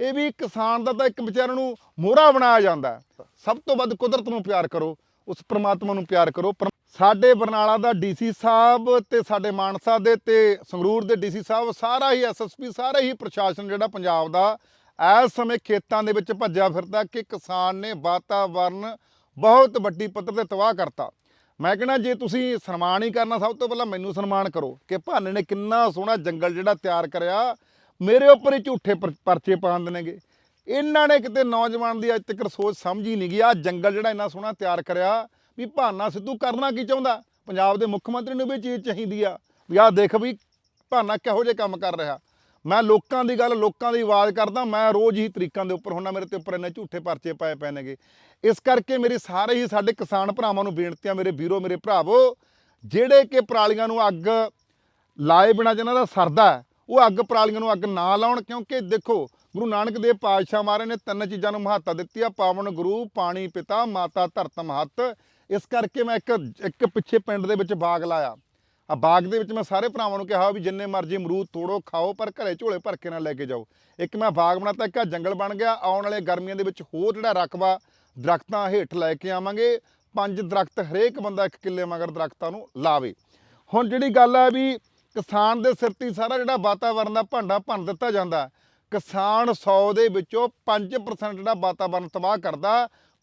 ਇਹ ਵੀ ਕਿਸਾਨ ਦਾ ਤਾਂ ਇੱਕ ਵਿਚਾਰੇ ਨੂੰ ਮੋਹਰਾ ਬਣਾਇਆ ਜਾਂਦਾ ਸਭ ਤੋਂ ਵੱਧ ਕੁਦਰਤ ਨੂੰ ਪਿਆਰ ਕਰੋ, ਉਸ ਪ੍ਰਮਾਤਮਾ ਨੂੰ ਪਿਆਰ ਕਰੋ। ਪਰ- ਸਾਡੇ ਬਰਨਾਲਾ ਦਾ ਡੀਸੀ ਸਾਹਿਬ ਤੇ ਸਾਡੇ ਮਾਨਸਾ ਦੇ ਤੇ ਸੰਗਰੂਰ ਦੇ ਡੀਸੀ ਸਾਹਿਬ ਸਾਰਾ ਹੀ ਐਸਐਸਪੀ ਸਾਰਾ ਹੀ ਪ੍ਰਸ਼ਾਸਨ ਜਿਹੜਾ ਪੰਜਾਬ ਦਾ, ਇਸ ਸਮੇਂ ਖੇਤਾਂ ਦੇ ਵਿੱਚ ਭੱਜਿਆ ਫਿਰਦਾ ਕਿ ਕਿਸਾਨ ਨੇ ਵਾਤਾਵਰਨ ਬਹੁਤ ਵੱਡੀ ਪੱਧਰ ਤੇ ਤਬਾਹ ਕਰਤਾ। ਮੈਂ ਕਹਿੰਦਾ, ਜੇ ਤੁਸੀਂ ਸਨਮਾਨ ਹੀ ਕਰਨਾ, ਸਭ ਤੋਂ ਪਹਿਲਾਂ ਮੈਨੂੰ ਸਨਮਾਨ ਕਰੋ ਕਿ ਭਾਨੇ ਨੇ ਕਿੰਨਾ ਸੋਹਣਾ ਜੰਗਲ ਜਿਹੜਾ ਤਿਆਰ ਕਰਿਆ ਮੇਰੇ ਉੱਪਰ ਹੀ ਝੂਠੇ ਪਰਚੇ ਪਾਉਂਦੇ ਨੇਗੇ। ਇਹਨਾਂ ਨੇ ਕਿਤੇ ਨੌਜਵਾਨ ਦੀ ਅੱਜ ਤੱਕ ਸੋਚ ਸਮਝ ਹੀ ਨਹੀਂ ਗਈ। ਆ ਜੰਗਲ ਜਿਹੜਾ ਇੰਨਾ ਸੋਹਣਾ ਤਿਆਰ ਕਰਿਆ ਵੀ ਭਾਨਾ ਸਿੱਧੂ ਕਰਨਾ ਕੀ ਚਾਹੁੰਦਾ? ਪੰਜਾਬ ਦੇ ਮੁੱਖ ਮੰਤਰੀ ਨੂੰ ਵੀ ਚੀਜ਼ ਚਾਹੀਦੀ ਆ। ਵੀ ਆਹ ਦੇਖ ਵੀ ਭਾਨਾ ਕਿਹੋ ਜਿਹੇ ਕੰਮ ਕਰ ਰਿਹਾ। ਮੈਂ ਲੋਕਾਂ ਦੀ ਗੱਲ, ਲੋਕਾਂ ਦੀ ਆਵਾਜ਼ ਕਰਦਾ, ਮੈਂ ਰੋਜ਼ ਹੀ ਤਰੀਕਾਂ ਦੇ ਉੱਪਰ ਹੁੰਦਾ ਮੇਰੇ ਤੇ ਉੱਪਰ ਇੰਨੇ ਝੂਠੇ ਪਰਚੇ ਪਾਏ ਪਏ ਨੇਗੇ। ਇਸ ਕਰਕੇ ਮੇਰੀ ਸਾਰੇ ਹੀ ਸਾਡੇ ਕਿਸਾਨ ਭਰਾਵਾਂ ਨੂੰ ਬੇਨਤੀਆਂ ਮੇਰੇ ਵੀਰੋ, ਮੇਰੇ ਭਰਾਵੋ, ਜਿਹੜੇ ਕਿ ਪਰਾਲੀਆਂ ਨੂੰ ਅੱਗ ਲਾਏ ਬਿਨਾਂ ਜਿਹਨਾਂ ਦਾ ਸਰਦਾ ਉਹ ਅੱਗ ਪਰਾਲੀਆਂ ਨੂੰ ਅੱਗ ਨਾ ਲਾਉਣ, ਕਿਉਂਕਿ ਦੇਖੋ, ਗੁਰੂ ਨਾਨਕ ਦੇਵ ਪਾਤਸ਼ਾਹ ਮਹਾਰਾਜ ਨੇ ਤਿੰਨ ਚੀਜ਼ਾਂ ਨੂੰ ਮਹੱਤਤਾ ਦਿੱਤੀ ਆ, ਪਾਵਨ ਗੁਰੂ, ਪਾਣੀ ਪਿਤਾ, ਮਾਤਾ ਧਰਤ ਮਹੱਤ। ਇਸ ਕਰਕੇ ਮੈਂ ਇੱਕ ਇੱਕ ਪਿੱਛੇ ਪਿੰਡ ਦੇ ਵਿੱਚ ਬਾਗ ਲਾਇਆ। ਆ ਬਾਗ ਦੇ ਵਿੱਚ ਮੈਂ ਸਾਰੇ ਭਰਾਵਾਂ ਨੂੰ ਕਿਹਾ ਵੀ ਜਿੰਨੇ ਮਰਜ਼ੀ ਅਮਰੂਦ ਤੋੜੋ, ਖਾਓ, ਪਰ ਘਰੇ ਝੋਲੇ ਭਰ ਕੇ ਨਾ ਲੈ ਕੇ ਜਾਓ। ਇੱਕ ਮੈਂ ਬਾਗ ਬਣਾਤਾ, ਇੱਕ ਆਹ ਜੰਗਲ ਬਣ ਗਿਆ। ਆਉਣ ਵਾਲੇ ਗਰਮੀਆਂ ਦੇ ਵਿੱਚ ਹੋਰ ਜਿਹੜਾ ਰਕਬਾ, ਦਰਖਤਾਂ ਹੇਠ ਲੈ ਕੇ ਆਵਾਂਗੇ। ਪੰਜ ਦਰਖਤ ਹਰੇਕ ਬੰਦਾ ਇੱਕ ਕਿੱਲੇ ਮਗਰ ਦਰਖਤਾਂ ਨੂੰ ਲਾਵੇ। ਹੁਣ ਜਿਹੜੀ ਗੱਲ ਹੈ ਵੀ ਕਿਸਾਨ ਦੇ ਸਿਰ ਤੇ ਸਾਰਾ ਜਿਹੜਾ ਵਾਤਾਵਰਨ ਦਾ ਭਾਂਡਾ ਭੰਨ ਦਿੱਤਾ ਜਾਂਦਾ ਕਿਸਾਨ 100 ਦੇ ਵਿੱਚੋਂ 5% ਜਿਹੜਾ ਵਾਤਾਵਰਨ ਤਬਾਹ ਕਰਦਾ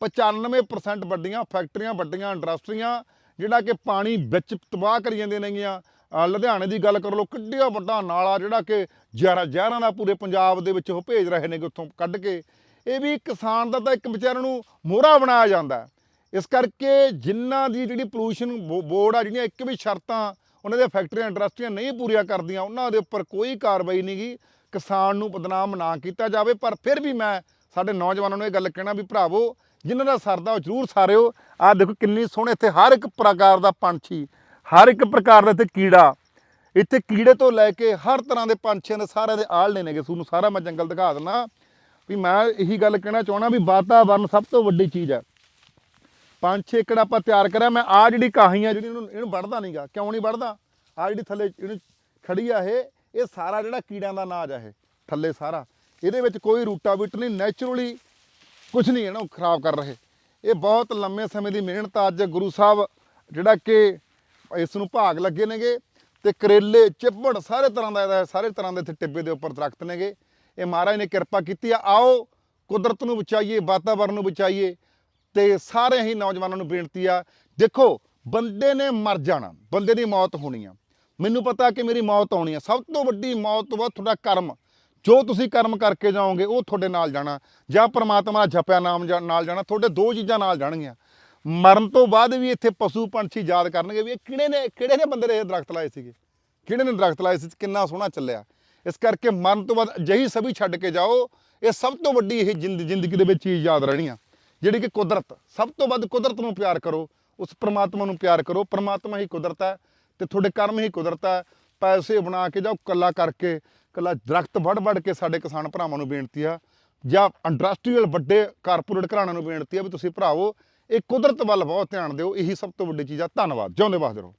95% ਵੱਡੀਆਂ ਫੈਕਟਰੀਆਂ, ਵੱਡੀਆਂ ਇੰਡਸਟਰੀਆਂ, ਜਿਹੜਾ ਕਿ ਪਾਣੀ ਵਿੱਚ ਤਬਾਹ ਕਰੀ ਜਾਂਦੀਆਂ ਨੇਗੀਆਂ। ਲੁਧਿਆਣੇ ਦੀ ਗੱਲ ਕਰ ਲਓ, ਕਿੱਡਿਆ ਵੱਡਾ ਨਾਲਾ ਜਿਹੜਾ ਕਿ ਜ਼ਹਿਰਾਂ ਜ਼ਹਿਰਾਂ ਦਾ ਪੂਰੇ ਪੰਜਾਬ ਦੇ ਵਿੱਚ ਉਹ ਭੇਜ ਰਹੇ ਨੇ ਉੱਥੋਂ ਕੱਢ ਕੇ। ਇਹ ਵੀ ਕਿਸਾਨ ਦਾ ਤਾਂ ਇੱਕ ਵਿਚਾਰੇ ਨੂੰ ਮੋਹਰਾ ਬਣਾਇਆ ਜਾਂਦਾ ਇਸ ਕਰਕੇ ਜਿਨ੍ਹਾਂ ਦੀ ਜਿਹੜੀ ਪੋਲੂਸ਼ਨ ਬੋਰਡ ਆ, ਜਿਹੜੀਆਂ ਇੱਕ ਵੀ ਸ਼ਰਤਾਂ ਉਹਨਾਂ ਦੀਆਂ ਫੈਕਟਰੀਆਂ ਇੰਡਸਟਰੀਆਂ ਨਹੀਂ ਪੂਰੀਆਂ ਕਰਦੀਆਂ, ਉਹਨਾਂ ਦੇ ਉੱਪਰ ਕੋਈ ਕਾਰਵਾਈ ਨਹੀਂ ਗੀ। ਕਿਸਾਨ ਨੂੰ ਬਦਨਾਮ ਨਾ ਕੀਤਾ ਜਾਵੇ, ਪਰ ਫਿਰ ਵੀ ਮੈਂ ਸਾਡੇ ਨੌਜਵਾਨਾਂ ਨੂੰ ਇਹ ਗੱਲ ਕਹਿਣਾ ਵੀ ਭਰਾਵੋ, ਜਿਨ੍ਹਾਂ ਦਾ ਸਰਦਾ ਉਹ ਜ਼ਰੂਰ ਸਾਰਿਓ, ਆਹ ਦੇਖੋ ਕਿੰਨੀ ਸੋਹਣੇ ਇੱਥੇ ਹਰ ਇੱਕ ਪ੍ਰਕਾਰ ਦਾ ਪੰਛੀ, ਹਰ ਇੱਕ ਪ੍ਰਕਾਰ ਦਾ ਇੱਥੇ ਕੀੜਾ, ਇੱਥੇ ਕੀੜੇ ਤੋਂ ਲੈ ਕੇ ਹਰ ਤਰ੍ਹਾਂ ਦੇ ਪੰਛੀਆਂ ਦੇ ਸਾਰਿਆਂ ਦੇ ਆਲਣੇ ਨੇਗੇ ਤੁਹਾਨੂੰ ਸਾਰਾ ਮੈਂ ਜੰਗਲ ਦਿਖਾ ਦਿੰਦਾ ਵੀ ਮੈਂ ਇਹੀ ਗੱਲ ਕਹਿਣਾ ਚਾਹਣਾ ਵੀ ਵਾਤਾਵਰਨ ਸਭ ਤੋਂ ਵੱਡੀ ਚੀਜ਼ ਹੈ। ਪੰਜ ਛੇ ਏਕੜ ਆਪਾਂ ਤਿਆਰ ਕਰਿਆ, ਮੈਂ ਆ ਜਿਹੜੀ ਕਾਹੀ ਆ ਜਿਹੜੀ ਇਹਨੂੰ ਇਹਨੂੰ ਵੜਦਾ ਨਹੀਂਗਾ। ਕਿਉਂ ਨਹੀਂ ਵੜਦਾ ਆ ਜਿਹੜੀ ਥੱਲੇ ਇਹਨੂੰ ਖੜੀ ਆ ਇਹ ਇਹ ਸਾਰਾ ਜਿਹੜਾ ਕੀੜਿਆਂ ਦਾ ਨਾਜ ਆ ਇਹ, ਥੱਲੇ ਸਾਰਾ। ਇਹਦੇ ਵਿੱਚ ਕੋਈ ਰੂਟਾਵੀਟ ਨਹੀਂ, ਨੇਚਰਲੀ ਕੁਝ ਨਹੀਂ ਇਹਨੂੰ ਖਰਾਬ ਕਰ ਰਹੇ। ਇਹ ਬਹੁਤ ਲੰਮੇ ਸਮੇਂ ਦੀ ਮਿਹਨਤ ਅੱਜ ਗੁਰੂ ਸਾਹਿਬ ਜਿਹੜਾ ਕਿ ਇਸ ਨੂੰ ਭਾਗ ਲੱਗੇ ਨੇਗੇ ਤੇ ਕਰੇਲੇ, ਚਿੱਬੜ ਸਾਰੇ ਤਰ੍ਹਾਂ ਦਾ ਇਹਦਾ ਸਾਰੇ ਤਰ੍ਹਾਂ ਦੇ ਇੱਥੇ ਟਿੱਬੇ ਦੇ ਉੱਪਰ ਦਰਖਤ ਨੇਗੇ। ਇਹ ਮਹਾਰਾਜ ਨੇ ਕਿਰਪਾ ਕੀਤੀ ਆ। ਆਓ, ਕੁਦਰਤ ਨੂੰ ਬਚਾਈਏ, ਵਾਤਾਵਰਨ ਨੂੰ ਬਚਾਈਏ। ਤੇ ਸਾਰੇ ਹੀ ਨੌਜਵਾਨਾਂ ਨੂੰ ਬੇਨਤੀ ਆ, ਦੇਖੋ, ਬੰਦੇ ਨੇ ਮਰ ਜਾਣਾ, ਬੰਦੇ ਦੀ ਮੌਤ ਹੋਣੀ ਆ। ਮੈਨੂੰ ਪਤਾ ਕਿ ਮੇਰੀ ਮੌਤ ਆਉਣੀ ਆ, ਸਭ ਤੋਂ ਵੱਡੀ ਮੌਤ ਤੋਂ ਬਾਅਦ ਤੁਹਾਡਾ ਕਰਮ। ਜੋ ਤੁਸੀਂ ਕਰਮ ਕਰਕੇ ਜਾਓਗੇ, ਉਹ ਤੁਹਾਡੇ ਨਾਲ ਜਾਣਾ, ਜਾਂ ਪ੍ਰਮਾਤਮਾ ਦਾ ਜਪਿਆ ਨਾਮ ਜਾ- ਨਾਲ ਜਾਣਾ, ਤੁਹਾਡੇ ਦੋ ਚੀਜ਼ਾਂ ਨਾਲ ਜਾਣਗੀਆਂ। ਮਰਨ ਤੋਂ ਬਾਅਦ ਵੀ ਇੱਥੇ ਪਸ਼ੂ ਪੰਛੀ ਯਾਦ ਕਰਨਗੇ ਵੀ ਇਹ ਕਿਹੜੇ ਨੇ ਕਿਹੜੇ ਨੇ ਬੰਦੇ ਨੇ ਇਹ ਦਰਖਤ ਲਾਏ ਸੀਗੇ? ਕਿਹੜੇ ਨੇ ਦਰਖਤ ਲਾਏ ਸੀ? ਕਿੰਨਾ ਸੋਹਣਾ ਚੱਲਿਆ। ਇਸ ਕਰਕੇ ਮਰਨ ਤੋਂ ਬਾਅਦ ਅਜਿਹੀ ਸਭੀ ਛੱਡ ਕੇ ਜਾਓ, ਇਹ ਸਭ ਤੋਂ ਵੱਡੀ ਇਹ ਜ਼ਿੰਦ- ਜ਼ਿੰਦਗੀ ਦੇ ਵਿੱਚ ਚੀਜ਼ ਯਾਦ ਰਹਿਣੀ ਆ ਜਿਹੜੀ ਕਿ ਕੁਦਰਤ, ਸਭ ਤੋਂ ਵੱਧ ਕੁਦਰਤ ਨੂੰ ਪਿਆਰ ਕਰੋ, ਉਸ ਪ੍ਰਮਾਤਮਾ ਨੂੰ ਪਿਆਰ ਕਰੋ। ਪ੍ਰਮਾਤਮਾ ਹੀ ਕੁਦਰਤ ਹੈ ਤੇ ਤੁਹਾਡੇ ਕਰਮ ਹੀ ਕੁਦਰਤ ਹੈ। ਪੈਸੇ ਬਣਾ ਕੇ ਜਾਓ ਕੱਲਾ ਕਰਕੇ ਕੱਲਾ ਦਰਖਤ ਵੱਢ ਵੱਢ ਕੇ ਸਾਡੇ ਕਿਸਾਨ ਭਰਾਵਾਂ ਨੂੰ ਬੇਨਤੀ ਆ, ਜਾਂ ਇੰਡਸਟਰੀਅਲ ਵੱਡੇ ਕਾਰਪੋਰੇਟ ਘਰਾਣਿਆਂ ਨੂੰ ਬੇਨਤੀ ਆ ਵੀ ਤੁਸੀਂ ਭਰਾਵੋ, ਇਹ ਕੁਦਰਤ ਵੱਲ ਬਹੁਤ ਧਿਆਨ ਦਿਓ, ਇਹੀ ਸਭ ਤੋਂ ਵੱਡੀ ਚੀਜ਼ ਆ। ਧੰਨਵਾਦ। ਜਿਉਂਦੇ ਵਾਸਦੇ ਰਹੋ।